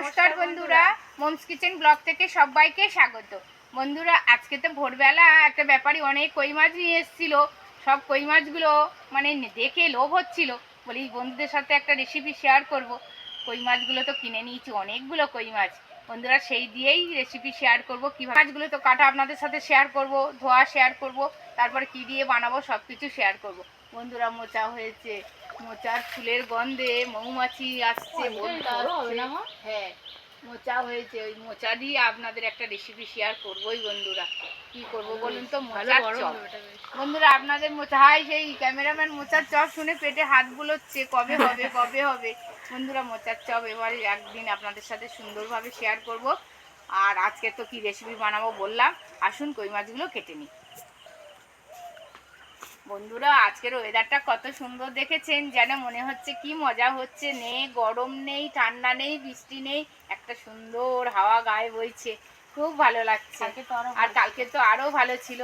নমস্কার বন্ধুরা। Moms kitchen blog থেকে সবাইকে স্বাগত। বন্ধুরা আজকে তো ভোরবেলা একটা ব্যাপারী অনেক কই মাছ নিয়ে এসেছিল। সব কই মাছগুলো মানে দেখে লোভ হচ্ছিল। বলি বন্ধুদের সাথে একটা রেসিপি শেয়ার করব। কই মাছগুলো তো কিনে নিয়েছি অনেকগুলো কই মাছ। বন্ধুরা সেই দিয়েই রেসিপি শেয়ার করব। কীভাবে মাছগুলো তো কাটা আপনাদের সাথে শেয়ার করব ধোয়া শেয়ার করব তারপর কি দিয়ে বানাবো সব কিছু শেয়ার করব। বন্ধুরা মোচা হয়েছে মোচার ফুলের গন্ধে মৌমাছি আসছে হ্যাঁ মোচা হয়েছে ওই মোচা দিয়ে আপনাদের একটা রেসিপি শেয়ার করবোই বন্ধুরা। কি করব বলুন তো মোচার চপ। বন্ধুরা আপনাদের মোচা হাই সেই ক্যামেরাম্যান মোচার চপ শুনে পেটে হাত বুলোচ্ছে কবে হবে কবে হবে? বন্ধুরা মোচার চপ এবারে একদিন আপনাদের সাথে সুন্দরভাবে শেয়ার করব। আর আজকে তো কি রেসিপি বানাবো বললাম। আসুন কই মাছগুলো কেটে নিই। বন্ধুরা আজকের ওয়েদারটা কত সুন্দর দেখেছেন? যেন মনে হচ্ছে কি মজা হচ্ছে। নেই গরম নেই ঠান্ডা নেই বৃষ্টি নেই একটা সুন্দর হাওয়া গায়ে বইছে। খুব ভালো লাগছে। আর কালকে তো আরও ভালো ছিল।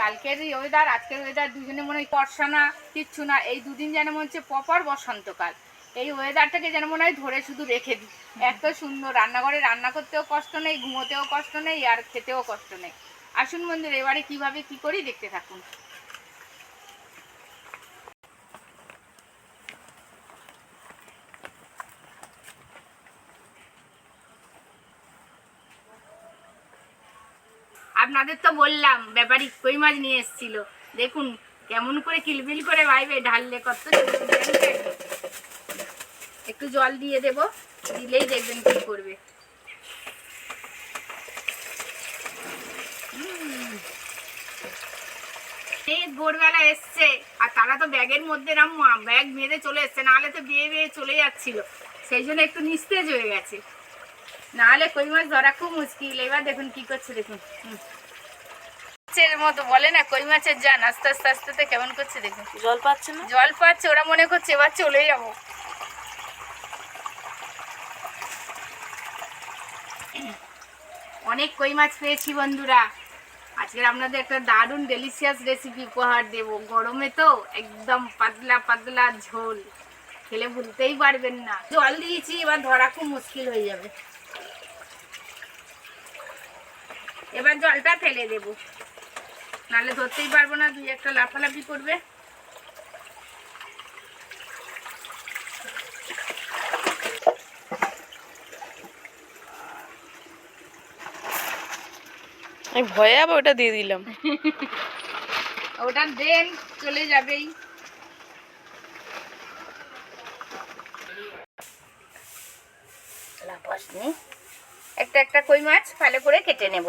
কালকের ওয়েদার আজকের ওয়েদার দুজনে মনে হয় বর্ষা না কিচ্ছু না। এই দুদিন যেন মনে হচ্ছে প্রপার বসন্তকাল। এই ওয়েদারটাকে যেন মনে হয় ধরে শুধু রেখে দিই। এত সুন্দর রান্নাঘরে রান্না করতেও কষ্ট নেই ঘুমোতেও কষ্ট নেই আর খেতেও কষ্ট নেই। আসুন বন্ধুরা এবারে কীভাবে কি করি দেখতে থাকুন। আপনাদের তো বললাম, ব্যাপারী কই মাছ নিয়ে এসেছিল। দেখুন, কেমন করে কিলবিল করে বাইবে ঢাললে কত একটু জল দিয়ে দেব, দিলেই দেখবেন কি করবে। ভোরবেলা এসছে, আর তারা তো ব্যাগের মধ্যে নাম ব্যাগ বেঁধে চলে এসছে, নাহলে তো বিয়ে বিয়ে চলে যাচ্ছিল। সেই জন্য একটু নিস্তেজ হয়ে গেছে। নাহলে কই মাছ ধরা খুব মুশকিল। এবার দেখুন কি করছে দেখুন। মাছের মতো বলে না কই মাছের যান আস্তে আস্তে আস্তে আস্তে কেমন করছে দেখুন। জল পাচ্ছে না? জল পাচ্ছে ওরা মনে করছে এবার চলে যাব। অনেক কই মাছ পেয়েছি বন্ধুরা। আজকে আপনাদের একটা দারুণ ডেলিশিয়াস রেসিপি উপহার দেব। গরমে তো একদম পাতলা পাতলা ঝোল। খেলে ভুলতেই পারবেন না। জল দিয়েছি এবার ধরা খুব মুশকিল হয়ে যাবে। এবার জলটা ফেলে দেব। নাহলে ধরতেই পারব না দুই একটা লাফালাফি করবে। আমি ভয়ে আবার ওটা দিয়ে দিলাম। ওটা দেন চলে যাবেই। একটা একটা কই মাছ ভালো করে কেটে নেব।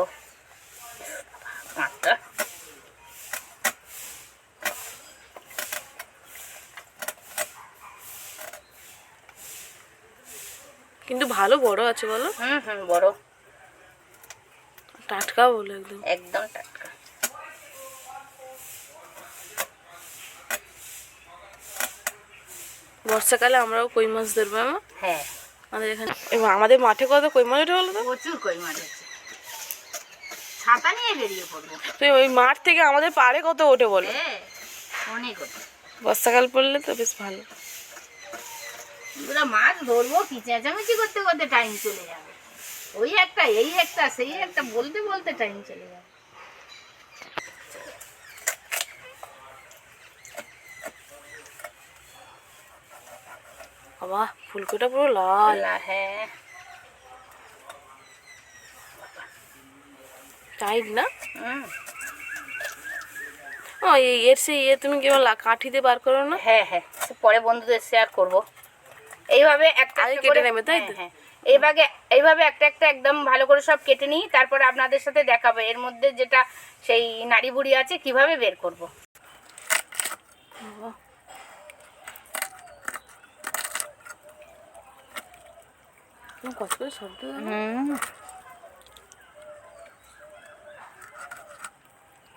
কিন্তু ভালো বড় আছে বলো? হুম হুম বড়। টাটকা বলো একদম। একদম টাটকা। বর্ষাকালে আমরাও কই মাছ ধরবো আমার হ্যাঁ। আমাদের এখানে এবার আমাদের মাঠে কত কই মাছ ওঠে বলো তো? প্রচুর কই মাছ আছে। ছাতা নিয়ে বেরিয়ে পড়ব। তো ওই মাঠ থেকে আমাদের পাড়ে কত ওঠে বলো? হ্যাঁ অনেক ওঠে। বর্ষাকাল পড়লে তো বেশ ভালো। পুরো মাছ ধরবো কি চেঁচামেচি করতে করতে টাইম চলে যাবে। ওই একটা এই একটা সেই একটা বলতে বলতে টাইম চলে যাবে। বাবা ফুলকোটা পুরো লাল। হ্যাঁ। টাইট না। ও এর সেই ইয়ে তুমি কেমন কাঠি দিয়ে বার করো না? হ্যাঁ হ্যাঁ পরে বন্ধুদের শেয়ার করব। এইভাবে একটা কেটে নেবে, তাই তো? হ্যাঁ, হ্যাঁ। এইভাবে এইভাবে একটা একটা একদম ভালো করে সব কেটে নিই তারপরে আপনাদের সাথে দেখাবো। এর মধ্যে যেটা সেই নাড়ি বুড়ি আছে কীভাবে বের করব?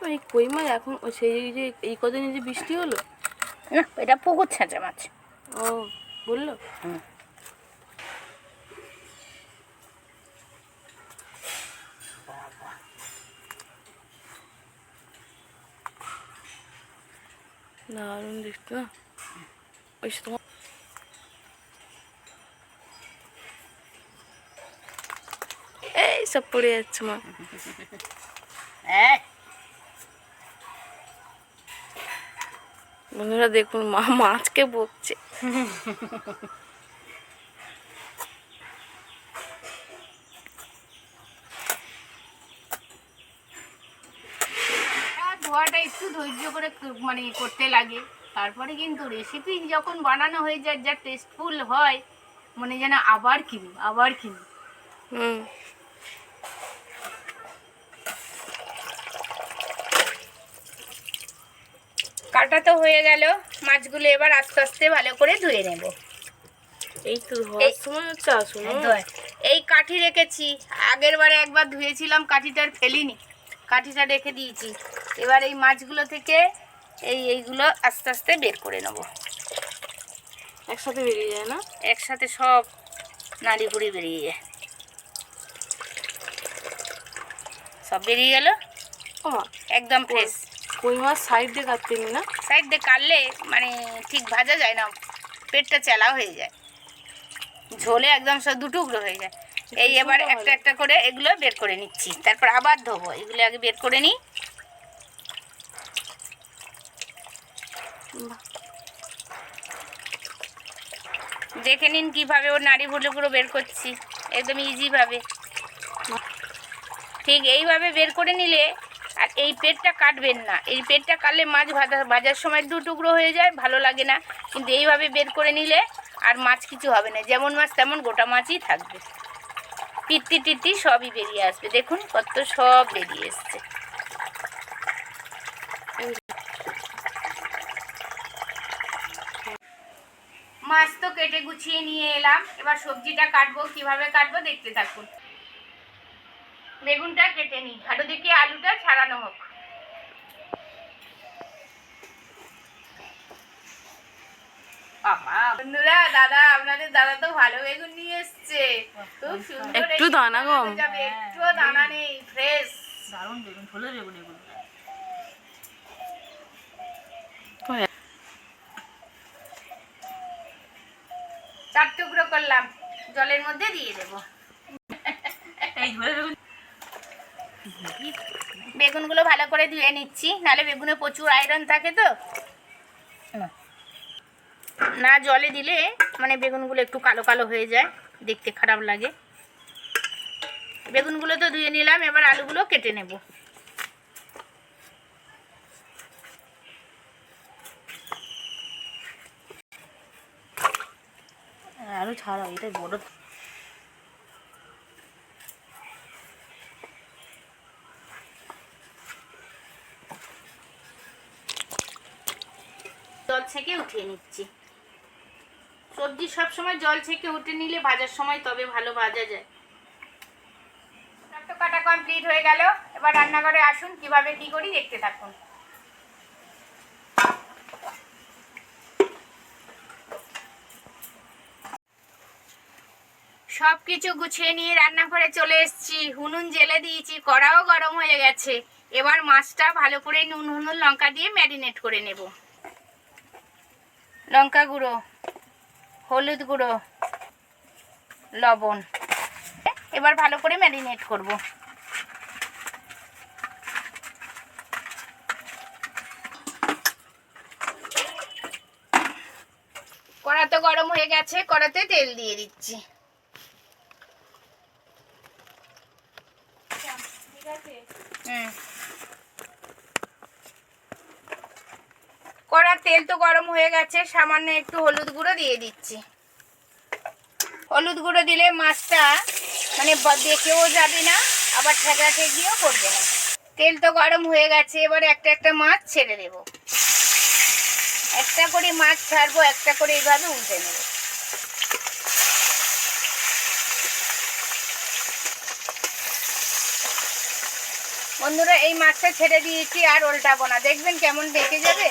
এই কই মাছ এখন সেই যে এই কদিনে যে বৃষ্টি হলো? না এটা পুকুর ছাঁচা মাছ। ও। বলল হুম। দারুণ দেখতে না ওই তোমার এই সব পড়ে যাচ্ছে মা বন্ধুরা দেখুন মা মাছকে বকছে। আর ধোয়াটা একটু ধৈর্য করে মানে করতে লাগে। তারপরে কিন্তু রেসিপি যখন বানানো হয়ে যায় যা টেস্টফুল হয় মনে যেন আবার কিনি আবার কিনি হুম। কাটা তো হয়ে গেল মাছগুলো এবার আস্তে আস্তে ভালো করে ধুয়ে নেব। এই তো এই- কাঠি রেখেছি আগের বারে একবার ধুয়েছিলাম কাঠিটার ফেলিনি। কাঠিটা রেখে দিয়েছি। এবার এই মাছগুলো থেকে এই এইগুলো আস্তে আস্তে বের করে নেব। একসাথে বেরিয়ে যায় না? একসাথে সব নাড়ি পুড়ি বেরিয়ে যায়। সব বেরিয়ে গেল? ও একদম ফ্রেশ কই মাছ সাইড দিয়ে কাটতে নি না? সাইড দিয়ে কাটলে মানে ঠিক ভাজা যায় না পেটটা চেলা হয়ে যায়। ঝোলে একদম সব দুটুকরো হয়ে যায়। এই এবার একটা একটা করে এগুলো বের করে নিচ্ছি তারপর আবার ধোবো এগুলো আগে বের করে নিই। দেখে নিন কীভাবে ওর নাড়ি ভুলুগুলো বের করছি একদম ইজিভাবে ঠিক এইভাবে বের করে নিলে এই পেটটা কাটবেন না। এই পেটটা কাটলে মাছ ভাজা, ভাজার সময় দু টুকরো হয়ে যায়, ভালো লাগে না। কিন্তু এইভাবে বের করে নিলে আর মাছ কিছু হবে না। যেমন মাছ তেমন গোটা মাছই থাকবে। পিত্তি টিত্তি সবই বেরিয়ে আসবে। দেখুন কত সব বেরিয়ে এসছে। মাছ তো কেটে গুছিয়ে নিয়ে এলাম। এবার সবজিটা কাটবো, কীভাবে কাটবো দেখতে থাকুন। বেগুনটা কেটে নিই আরও দেখি আলুটা ছাড়ানো হোক। বন্ধুরা দাদা আপনাদের দাদা তো ভালো বেগুন নিয়ে এসছে। খুব সুন্দর একটু দানা কম। একটুও দানা নেই ফ্রেশ দারুণ বেগুন ফুলে বেগুন এগুলো। চার টুকরো করলাম জলের মধ্যে দিয়ে দেবো। এই ঝোলে বেগুন। বেগুনগুলো ভালো করে ধুয়ে নিচ্ছি নাহলে বেগুনে প্রচুর আয়রন থাকে তো। না জলে দিলে মানে বেগুনগুলো একটু কালো কালো হয়ে যায় দেখতে খারাপ লাগে। বেগুনগুলো তো ধুয়ে নিলাম এবার আলুগুলো কেটে নেব। আলু ছাড়াও এটা বড় জল ছেঁকে উঠিয়ে নিচ্ছি। সবজি সব সময় জল ছেঁকে উঠে নিলে ভাজার সময় তবে ভালো ভাজা যায়। তো কাটা কমপ্লিট হয়ে গেল। এবার রান্নাঘরে আসুন, কীভাবে কি করি দেখতে থাকুন। সব কিছু গুছিয়ে নিয়ে রান্নাঘরে চলে এসেছি। হুনুন জেলে দিয়েছি, কড়াও গরম হয়ে গেছে। এবার মাছটা ভালো করে নুন হুনুন লঙ্কা দিয়ে ম্যারিনেট করে নেব। লঙ্কা গুঁড়ো, হলুদ গুঁড়ো, লবণ। এবার ভালো করে ম্যারিনেট করব। কড়া তো গরম হয়ে গেছে, কড়াতে তেল দিয়ে দিচ্ছি। হুম। তেল তো গরম হয়ে গেছে, সামান্য একটু হলুদ গুঁড়ো দিয়ে দিচ্ছি। হলুদ গুঁড়ো দিলে মাছটা মানে দেখেও যাবে না, আবার ঠেকা ঠেকিও করবে না। তেল তো গরম হয়ে গেছে, এবার একটা একটা মাছ ছেড়ে দেব। একটা করে মাছ ছাড়বো, একটা করে এইভাবে উল্টে নেব। বন্ধুরা, এই মাছটা ছেড়ে দিয়েছি আর উল্টাবো না। দেখবেন কেমন বেঁকে যাবে।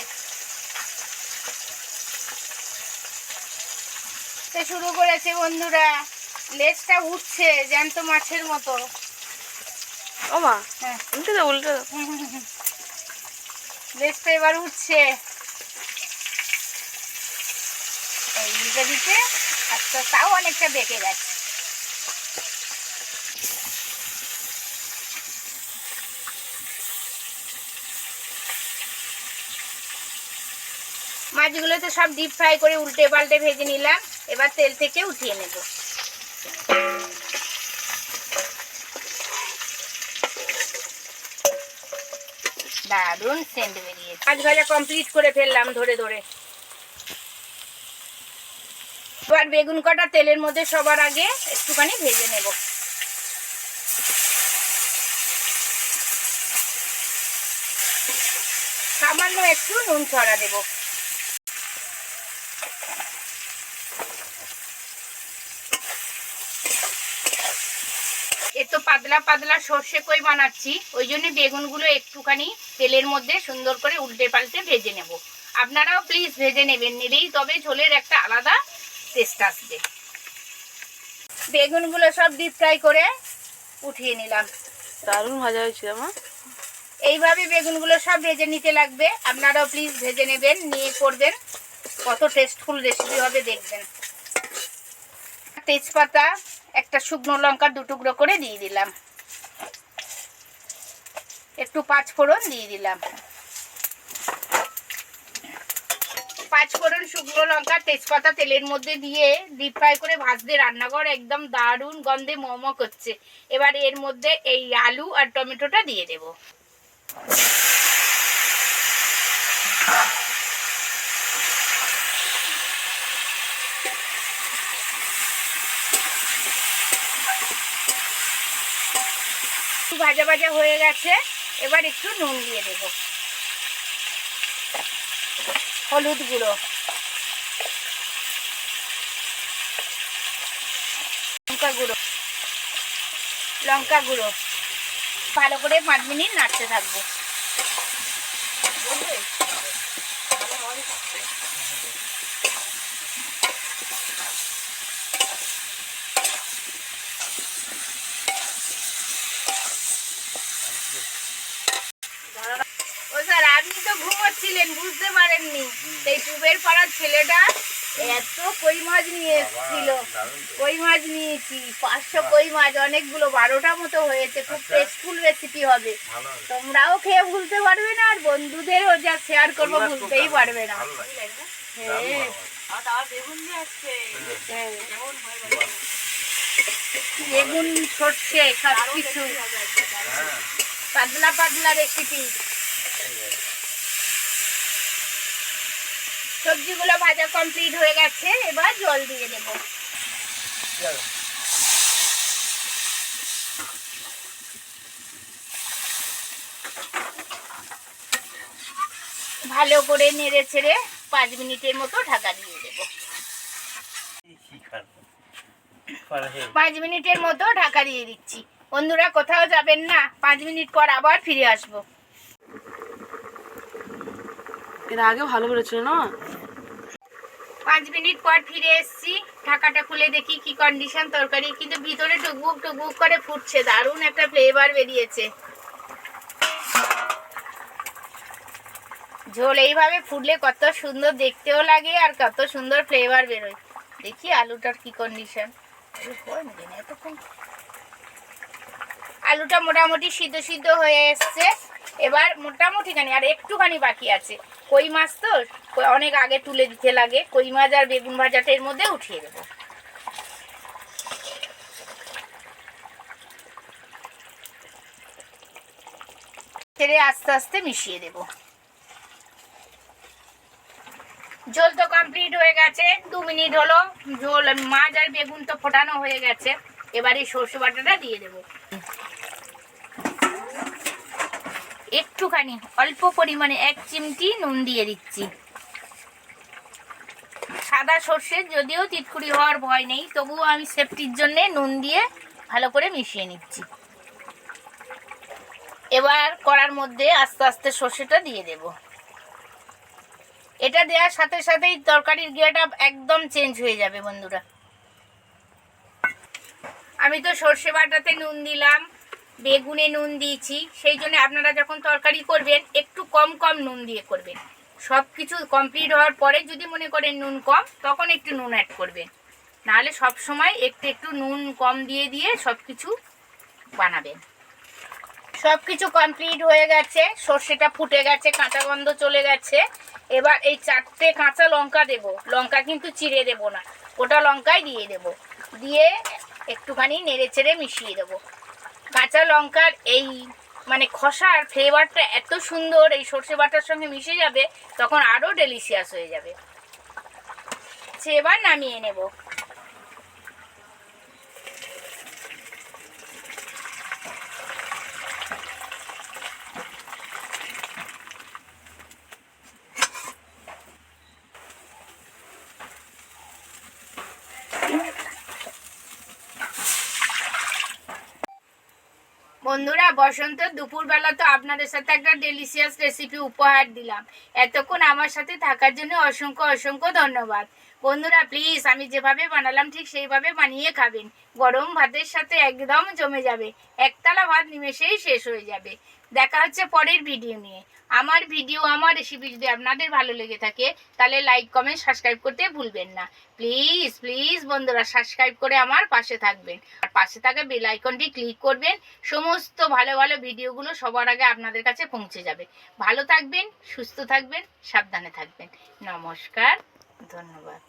আসতে শুরু করেছে বন্ধুরা। লেজটা উঠছে জ্যান্ত মাছের মতো। ও মা উল্টে দাও উল্টে দাও। লেজটা এবার উঠছে। উল্টে দিতে আচ্ছা তাও অনেকটা বেঁকে গেছে। মাছগুলো তো সব ডিপ ফ্রাই করে উল্টে পাল্টে ভেজে নিলাম। এবার তেল থেকে উঠিয়ে নেব। দারুণ সেন্ট বেরিয়ে মাছ ভাজা কমপ্লিট করে ফেললাম ধরে ধরে। এবার বেগুন কটা তেলের মধ্যে সবার আগে একটুখানি ভেজে নেব। সামান্য একটু নুন ছড়া দেব এ তো পাতলা পাতলা সর্ষে কই বানাচ্ছি ওই জন্য বেগুনগুলো একটুখানি তেলের মধ্যে সুন্দর করে উল্টে পাল্টে ভেজে নেব। আপনারাও প্লিজ ভেজে নেবেন নিলেই তবে ঝোলের একটা আলাদা টেস্ট আসবে। বেগুনগুলো সব ডিপ ফ্রাই করে উঠিয়ে নিলাম। দারুণ ভাজা হয়েছিল মা এইভাবে বেগুনগুলো সব ভেজে নিতে লাগবে আপনারাও প্লিজ ভেজে নেবেন নিয়ে করবেন। কত টেস্টফুল রেসিপি হবে দেখবেন। তেজপাতা, একটা শুকনো লঙ্কা দু টুকরো করে দিয়ে দিলাম। একটু পাঁচ ফোড়ন দিয়ে দিলাম। পাঁচ ফোড়ন শুকনো লঙ্কা, তেজপাতা তেলের মধ্যে দিয়ে ডিপ ফ্রাই করে ভাজতে রান্নাঘর একদম দারুণ গন্ধে মোমো করছে। এবার এর মধ্যে এই আলু আর টমেটোটা দিয়ে দেবো। ভাজা ভাজা হয়ে গেছে। এবার একটু নুন দিয়ে দেব। হলুদ গুঁড়ো। লঙ্কা গুঁড়ো। লঙ্কা গুঁড়ো। ভালো করে পাঁচ মিনিট নাড়তে থাকব। ও স্যার আপনি তো ঘুমোচ্ছিলেন বুঝতে পারেননি। সেই টুবের পাড়ার ছেলেটা এত কই মাছ নিয়ে এসেছিল। কই মাছ নিয়েছি পাঁচশো কই মাছ অনেকগুলো বারোটা মতো হয়েছে খুব টেস্টফুল রেসিপি হবে। তোমরাও খেয়ে ভুলতে পারবে না আর বন্ধুদেরও যা শেয়ার করব ভুলতেই পারবে না। হ্যাঁ। হ্যাঁ। বেগুন সর্ষে সব কিছু পাতলা পাতলা রেসিপি সবজিগুলো ভাজা কমপ্লিট হয়ে গেছে এবার জল দিয়ে দেব। ভালো করে নেড়ে ছেড়ে পাঁচ মিনিটের মতো ঢাকা দিয়ে দেব। পাঁচ মিনিটের মতো ঢাকা দিয়ে দিচ্ছি। বন্ধুরা কোথাও যাবেন না। পাঁচ মিনিট পর আবার ফিরে আসব। এর আগে ভালো করেছিল না? পাঁচ মিনিট পর ফিরে এসেছি। ঢাকাটা খুলে দেখি কি কন্ডিশন তরকারি। কিন্তু ভিতরে টুকবুক টুকবুক করে ফুটছে। দারুণ একটা ফ্লেভার বেরিয়েছে। ঝোল এইভাবে ফুটলে কত সুন্দর দেখতেও লাগে আর কত সুন্দর ফ্লেভার বেরোয়। দেখি আলুটার কি কন্ডিশন আলুটা মোটামুটি সিদ্ধ সিদ্ধ হয়ে এসছে। এবার মোটামুটি খানি, আর একটুখানি বাকি আছে। কই মাছ তো? অনেক আগে তুলে দিতে লাগে। কই মাছ আর বেগুন ভাজাটা এর মধ্যে উঠিয়ে দেবো। ছেড়ে আস্তে আস্তে মিশিয়ে দেব। ঝোল তো কমপ্লিট হয়ে গেছে। দু মিনিট হলো। ঝোল মাছ আর বেগুন তো ফোটানো হয়ে গেছে। এবারে সর্ষে বাটাটা দিয়ে দেবো। একটুখানি, অল্প পরিমাণে এক চিমটি নুন দিয়ে দিচ্ছি। সাদা সর্ষে, যদিও তিতকুড়ি হওয়ার ভয় নেই, তবুও আমি সেফটির জন্য নুন দিয়ে ভালো করে মিশিয়ে নিচ্ছি। এবার করার মধ্যে আস্তে আস্তে সর্ষেটা দিয়ে দেব। এটা দেওয়ার সাথে সাথেই তরকারির গিয়াটা একদম চেঞ্জ হয়ে যাবে, বন্ধুরা। আমি তো সর্ষে বাটাতে নুন দিলাম। বেগুনে নুন দিয়েছি, সেই জন্য আপনারা যখন তরকারি করবেন, একটু কম কম নুন দিয়ে করবেন। সব কিছু কমপ্লিট হওয়ার পরে যদি মনে করেন নুন কম, তখন একটু নুন অ্যাড করবেন। নাহলে সব সময় একটু একটু নুন কম দিয়ে দিয়ে সব কিছু বানাবেন। সব কিছু কমপ্লিট হয়ে গেছে, সর্ষেটা ফুটে গেছে, কাঁচা গন্ধ চলে গেছে। এবার এই চারটে কাঁচা লঙ্কা দেব। লঙ্কা কিন্তু চিড়ে দেব না ওটা লঙ্কাই দিয়ে দেব। দিয়ে একটুখানি নেড়ে চেড়ে মিশিয়ে দেবো। কাঁচা লঙ্কার এই মানে খসার ফ্লেভারটা এত সুন্দর, এই সর্ষে বাটার সঙ্গে মিশে যাবে, তখন আরও ডেলিশিয়াস হয়ে যাবে। সে এবার নামিয়ে নেব বন্ধুরা বসন্ত, দুপুরবেলা তো আপনাদের সাথে একটা ডেলিশিয়াস রেসিপি উপহার দিলাম। এতক্ষণ আমার সাথে থাকার জন্য অসংখ্য অসংখ্য ধন্যবাদ। বন্ধুরা প্লিজ আমি যেভাবে বানালাম ঠিক সেইভাবে বানিয়ে খাবেন। গরম ভাতের সাথে একদম জমে যাবে। একতলা ভাত নিমেষেই শেষ হয়ে যাবে। দেখা হচ্ছে পরের ভিডিও নিয়ে। আমার ভিডিও আমার রেসিপি যদি আপনাদের ভালো লেগে থাকে, তাহলে লাইক কমেন্ট সাবস্ক্রাইব করতে ভুলবেন না। প্লিজ প্লিজ বন্ধুরা সাবস্ক্রাইব করে আমার পাশে থাকবেন। আর পাশে থাকা বেল আইকনটি ক্লিক করবেন। সমস্ত ভালো ভালো ভিডিওগুলো সবার আগে আপনাদের কাছে পৌঁছে যাবে। ভালো থাকবেন, সুস্থ থাকবেন, সাবধানে থাকবেন। নমস্কার, ধন্যবাদ।